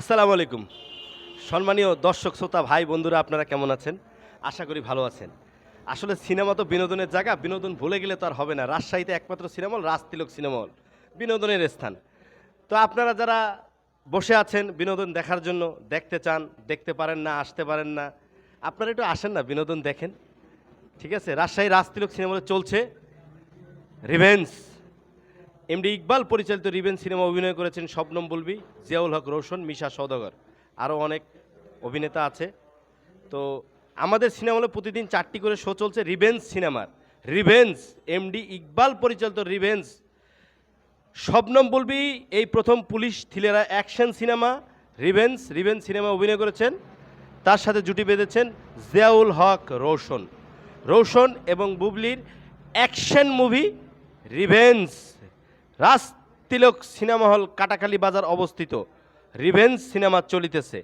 আসসালামু আলাইকুম। সম্মানীয় দর্শক, শ্রোতা, ভাই, বন্ধুরা, আপনারা কেমন আছেন? আশা করি ভালো আছেন। আসলে সিনেমা তো বিনোদনের জায়গা, বিনোদন ভুলে গেলে তো আর হবে না। রাজশাহীতে একমাত্র cinema hall Rajtilak cinema hall বিনোদনের স্থান। তো আপনারা যারা বসে আছেন বিনোদন দেখার জন্য, দেখতে চান, দেখতে পারেন না, আসতে পারেন না, আপনারা একটু আসেন না, বিনোদন দেখেন। ঠিক আছে? রাজশাহী রাজতিলক সিনেমা হলে চলছে রিভেন্স এমডি ইকবাল পরিচালিত রিভেন সিনেমা অভিনয় করেছেন শবনম বুলবি, জিয়াউল হক রোশন, মিশা সওদাগর। আরও অনেক অভিনেতা আছে। তো আমাদের সিনেমা হলে প্রতিদিন চারটি করে শো চলছে রিভেন্স সিনেমার। রিভেন্স এমডি ইকবাল পরিচালিত রিভেন্স শবনম বুলবি এই প্রথম police thriller action cinema revenge revenge cinema অভিনয় করেছেন। তার সাথে জুটি বেঁধেছেন জিয়াউল হক রোশন। রোশন এবং বুবলির action movie revenge Raj Tilak cinema hall Katakhali বাজার অবস্থিত। রিভেন্স সিনেমা চলিতেছে।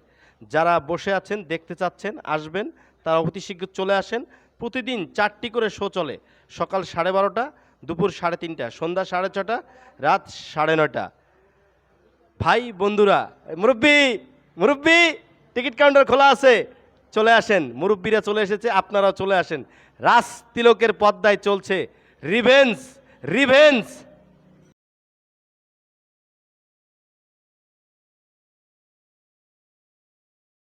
যারা বসে আছেন, দেখতে চাচ্ছেন, আসবেন, তারা অতি শীঘ্র চলে আসেন। প্রতিদিন চারটি করে শো চলে। সকাল সাড়ে বারোটা, দুপুর সাড়ে তিনটা, সন্ধ্যা সাড়ে ছটা, রাত সাড়ে নটা ভাই, বন্ধুরা মুরব্বী মুরব্বী, টিকিট কাউন্টার খোলা আছে। চলে আসেন। মুরব্বীরা চলে এসেছে, আপনারাও চলে আসেন। রাজ তিলকের পদ্মায় চলছে রিভেন্স রিভেন্স